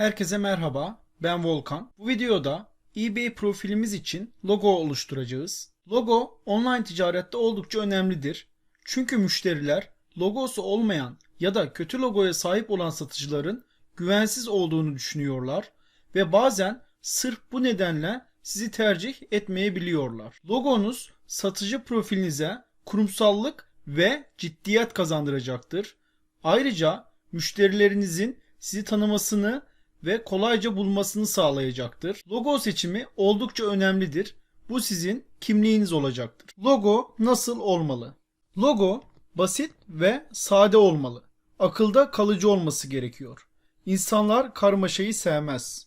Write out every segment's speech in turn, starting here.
Herkese merhaba, ben Volkan. Bu videoda eBay profilimiz için logo oluşturacağız. Logo online ticarette oldukça önemlidir. Çünkü müşteriler logosu olmayan ya da kötü logoya sahip olan satıcıların güvensiz olduğunu düşünüyorlar ve bazen sırf bu nedenle sizi tercih etmeyebiliyorlar. Logonuz satıcı profilinize kurumsallık ve ciddiyet kazandıracaktır. Ayrıca müşterilerinizin sizi tanımasını ve kolayca bulmasını sağlayacaktır. Logo seçimi oldukça önemlidir. Bu sizin kimliğiniz olacaktır. Logo nasıl olmalı? Logo basit ve sade olmalı. Akılda kalıcı olması gerekiyor. İnsanlar karmaşayı sevmez.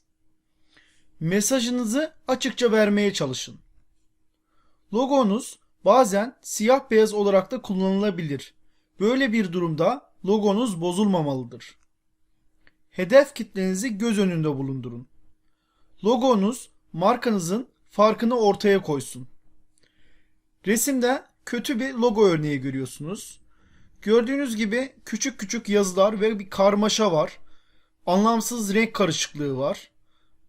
Mesajınızı açıkça vermeye çalışın. Logonuz bazen siyah beyaz olarak da kullanılabilir. Böyle bir durumda logonuz bozulmamalıdır. Hedef kitlenizi göz önünde bulundurun. Logonuz markanızın farkını ortaya koysun. Resimde kötü bir logo örneği görüyorsunuz. Gördüğünüz gibi küçük küçük yazılar ve bir karmaşa var. Anlamsız renk karışıklığı var.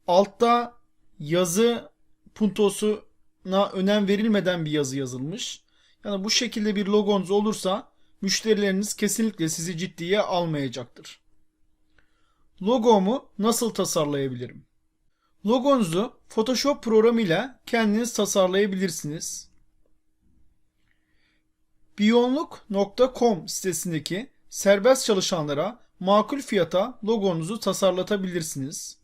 Altta yazı puntosuna önem verilmeden bir yazı yazılmış. Yani bu şekilde bir logonuz olursa müşterileriniz kesinlikle sizi ciddiye almayacaktır. Logomu nasıl tasarlayabilirim? Logonuzu Photoshop programıyla kendiniz tasarlayabilirsiniz. Biyonluk.com sitesindeki serbest çalışanlara makul fiyata logonuzu tasarlatabilirsiniz.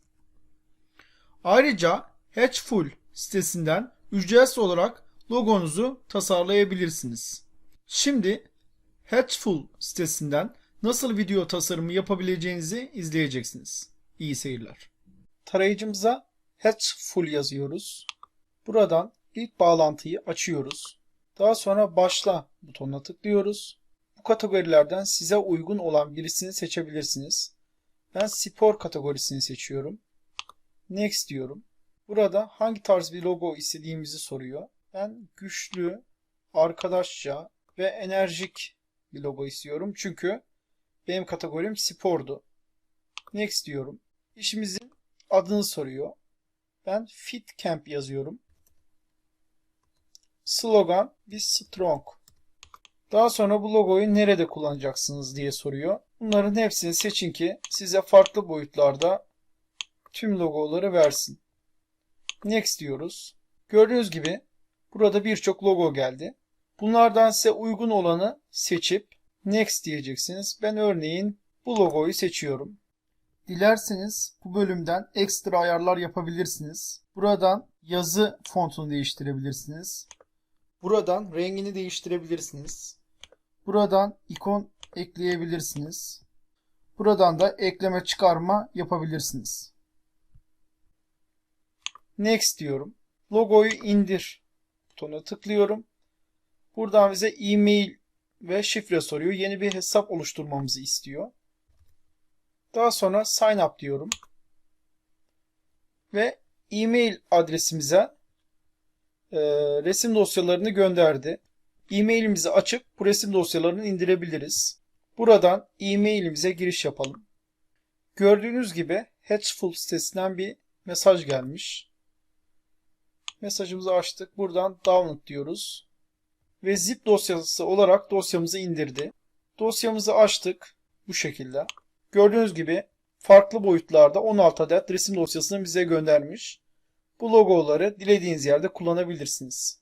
Ayrıca Hatchful sitesinden ücretsiz olarak logonuzu tasarlayabilirsiniz. Şimdi Hatchful sitesinden nasıl video tasarımı yapabileceğinizi izleyeceksiniz. İyi seyirler. Tarayıcımıza Hatchful yazıyoruz. Buradan ilk bağlantıyı açıyoruz. Daha sonra başla butonuna tıklıyoruz. Bu kategorilerden size uygun olan birisini seçebilirsiniz. Ben spor kategorisini seçiyorum. Next diyorum. Burada hangi tarz bir logo istediğimizi soruyor. Ben güçlü, arkadaşça ve enerjik bir logo istiyorum. Çünkü benim kategorim spordu. Next diyorum. İşimizin adını soruyor. Ben Fit Camp yazıyorum. Slogan Be Strong. Daha sonra bu logoyu nerede kullanacaksınız diye soruyor. Bunların hepsini seçin ki size farklı boyutlarda tüm logoları versin. Next diyoruz. Gördüğünüz gibi burada birçok logo geldi. Bunlardan size uygun olanı seçip Next diyeceksiniz. Ben örneğin bu logoyu seçiyorum. Dilerseniz bu bölümden ekstra ayarlar yapabilirsiniz. Buradan yazı fontunu değiştirebilirsiniz. Buradan rengini değiştirebilirsiniz. Buradan ikon ekleyebilirsiniz. Buradan da ekleme çıkarma yapabilirsiniz. Next diyorum. Logoyu indir butonuna tıklıyorum. Buradan bize e-mail ve şifre soruyor. Yeni bir hesap oluşturmamızı istiyor. Daha sonra sign up diyorum. Ve e-mail adresimize e, resim dosyalarını gönderdi. E-mailimizi açıp bu resim dosyalarını indirebiliriz. Buradan e-mailimize giriş yapalım. Gördüğünüz gibi Hatchful sitesinden bir mesaj gelmiş. Mesajımızı açtık. Buradan download diyoruz. Ve zip dosyası olarak dosyamızı indirdi. Dosyamızı açtık. Bu şekilde. Gördüğünüz gibi farklı boyutlarda 16 adet resim dosyasını bize göndermiş. Bu logoları dilediğiniz yerde kullanabilirsiniz.